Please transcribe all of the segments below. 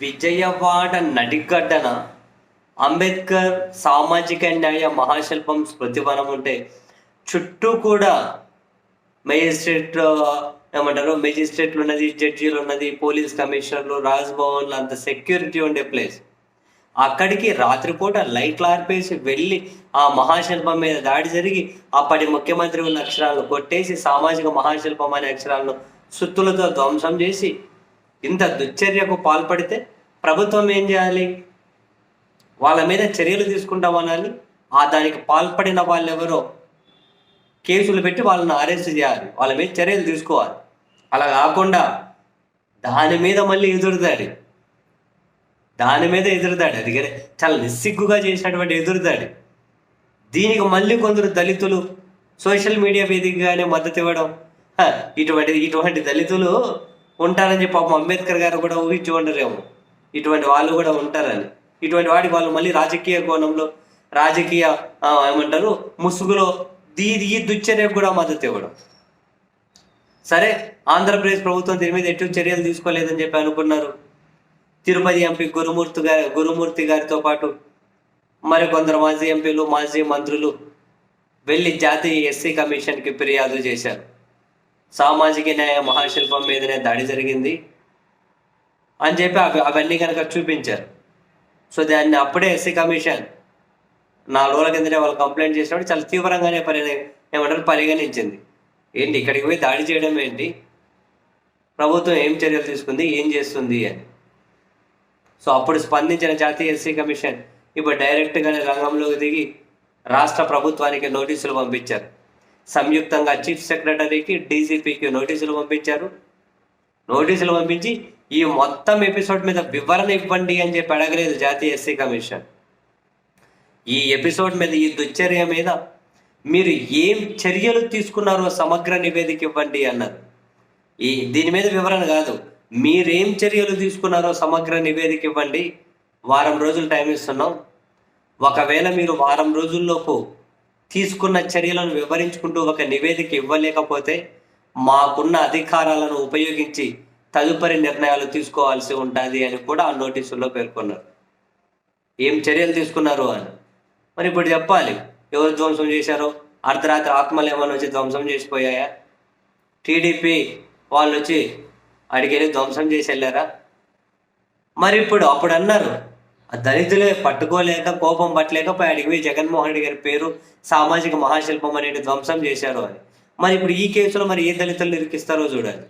విజయవాడ నడిగడ్డన అంబేద్కర్ సామాజిక న్యాయ మహాశిల్పం స్మృతివనం ఉంటే చుట్టూ కూడా మేజిస్ట్రేట్ ఏమంటారు? మేజిస్ట్రేట్లు ఉన్నది జడ్జీలు ఉన్నది పోలీస్ కమిషనర్లు రాజ్భవన్లు అంత సెక్యూరిటీ ఉండే ప్లేస్. అక్కడికి రాత్రిపూట లైట్లు ఆర్పేసి వెళ్ళి ఆ మహాశిల్పం మీద దాడి జరిగి అప్పటి ముఖ్యమంత్రి ఉన్న అక్షరాలను కొట్టేసి సామాజిక మహాశిల్పం అనే అక్షరాలను సుత్తులతో ధ్వంసం చేసి ఇంత దుశ్చర్యకు పాల్పడితే ప్రభుత్వం ఏం చేయాలి? వాళ్ళ మీద చర్యలు తీసుకుంటామనాలి ఆ దానికి పాల్పడిన వాళ్ళెవరో కేసులు పెట్టి వాళ్ళని అరెస్ట్ చేయాలి. వాళ్ళ మీద చర్యలు తీసుకోవాలి. అలా కాకుండా దాని మీద మళ్ళీ ఎదురుదాడి. దాని మీద ఎదురుదాడి. అది చాలా నిస్సిగ్గుగా చేసినటువంటి ఎదురుదాడి. దీనికి మళ్ళీ కొందరు దళితులు సోషల్ మీడియా వేదికగానే మద్దతు ఇవ్వడం. ఇటువంటి ఇటువంటి దళితులు ఉంటారని చెప్పి పాపం అంబేద్కర్ గారు కూడా ఊహించి ఉండరేమో ఇటువంటి వాళ్ళు కూడా ఉంటారని. ఇటువంటి వాడికి వాళ్ళు మళ్ళీ రాజకీయ కోణంలో రాజకీయ ఏమంటారు ముసుగులో దీ ఈ దుశ్చర్యకు కూడా మద్దతు ఇవ్వడం. సరే ఆంధ్రప్రదేశ్ ప్రభుత్వం దీని మీద ఎటు చర్యలు తీసుకోలేదని చెప్పి అనుకున్నారు. తిరుపతి ఎంపీ గురుమూర్తి గారి గురుమూర్తి గారితో పాటు మరి కొందరు మాజీ ఎంపీలు మాజీ మంత్రులు వెళ్ళి జాతీయ ఎస్సీ కమిషన్కి ఫిర్యాదు చేశారు. సామాజిక న్యాయ మహాశిల్పం మీదనే దాడి జరిగింది అని చెప్పి అవి అవన్నీ కనుక చూపించారు. సో దాన్ని అప్పుడే ఎస్సీ కమిషన్ నాలుగు రోజుల కిందనే వాళ్ళు కంప్లైంట్ చేసినప్పుడు చాలా తీవ్రంగానే పరి ఏమంటారు పరిగణించింది. ఏంటి ఇక్కడికి పోయి దాడి చేయడం ఏంటి? ప్రభుత్వం ఏం చర్యలు తీసుకుంది? ఏం చేస్తుంది అని. సో అప్పుడు స్పందించిన జాతీయ ఎస్సీ కమిషన్ ఇప్పుడు డైరెక్ట్గానే రంగంలోకి దిగి రాష్ట్ర ప్రభుత్వానికి నోటీసులు పంపించారు. సంయుక్తంగా చీఫ్ సెక్రటరీకి డీజీపీకి నోటీసులు పంపించారు. నోటీసులు పంపించి ఈ మొత్తం ఎపిసోడ్ మీద వివరణ ఇవ్వండి అని చెప్పి అడగలేదు జాతీయ ఎస్సీ కమిషన్. ఈ ఎపిసోడ్ మీద ఈ దుశ్చర్య మీద మీరు ఏం చర్యలు తీసుకున్నారో సమగ్ర నివేదిక ఇవ్వండి అన్నారు. ఈ దీని మీద వివరణ కాదు. మీరేం చర్యలు తీసుకున్నారో సమగ్ర నివేదిక ఇవ్వండి. వారం రోజులు టైం ఇస్తున్నాం. ఒకవేళ మీరు వారం రోజుల్లోపు తీసుకున్న చర్యలను వివరించుకుంటూ ఒక నివేదిక ఇవ్వలేకపోతే మాకున్న అధికారాలను ఉపయోగించి తదుపరి నిర్ణయాలు తీసుకోవాల్సి ఉంటుంది అని కూడా ఆ నోటీసుల్లో పేర్కొన్నారు. ఏం చర్యలు తీసుకున్నారు అని? మరి ఇప్పుడు చెప్పాలి. ఎవరు ధ్వంసం చేశారో? అర్ధరాత్రి ఆత్మలు ఏమైనా వచ్చి ధ్వంసం చేసిపోయాయా? టీడీపీ వాళ్ళు వచ్చి అడిగి ధ్వంసం చేసి వెళ్ళారా? మరి ఇప్పుడు అప్పుడు అన్నారు. దళితులే పట్టుకోలేక కోపం పట్టలేక పోయి జగన్మోహన్ రెడ్డి గారి పేరు సామాజిక మహాశిల్పం అనేది ధ్వంసం చేశారు అని. మరి ఇప్పుడు ఈ కేసులో మరి ఏ దళితులు ఇరికిస్తారో చూడాలి.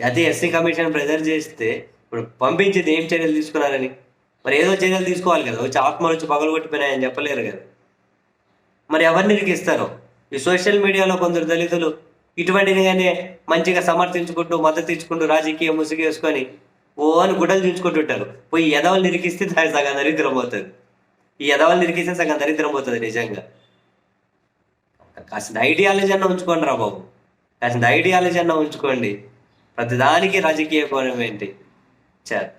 జాతీయ ఎస్సీ కమిషన్ ప్రెజర్ చేస్తే ఇప్పుడు పంపించింది ఏం చర్యలు తీసుకున్నారని? మరి ఏదో చర్యలు తీసుకోవాలి కదా వచ్చి ఆత్మలు వచ్చి పగలగొట్టిపోయినాయని చెప్పలేరు కదా. మరి ఎవరిని ఇరికిస్తారు? ఈ సోషల్ మీడియాలో కొందరు దళితులు ఇటువంటిని కానీ మంచిగా సమర్థించుకుంటూ మద్దతు ఇచ్చుకుంటూ రాజకీయ ముసుగేసుకొని ఓ అని గుడ్డలు చూసుకుంటుంటారు పోయి ఎదవలు ఇరికిస్తే దాని సగం దరిద్రం పోతుంది. ఈ ఎదవలు ఇరికిస్తే సగం దరిద్రం పోతుంది నిజంగా. కాసిన ఐడియాలజీ అన్న ఉంచుకోండి రా బాబు. కాసిన ఐడియాలజీ అన్న ఉంచుకోండి. ప్రతిదానికి రాజకీయ కోణం ఏంటి? చేత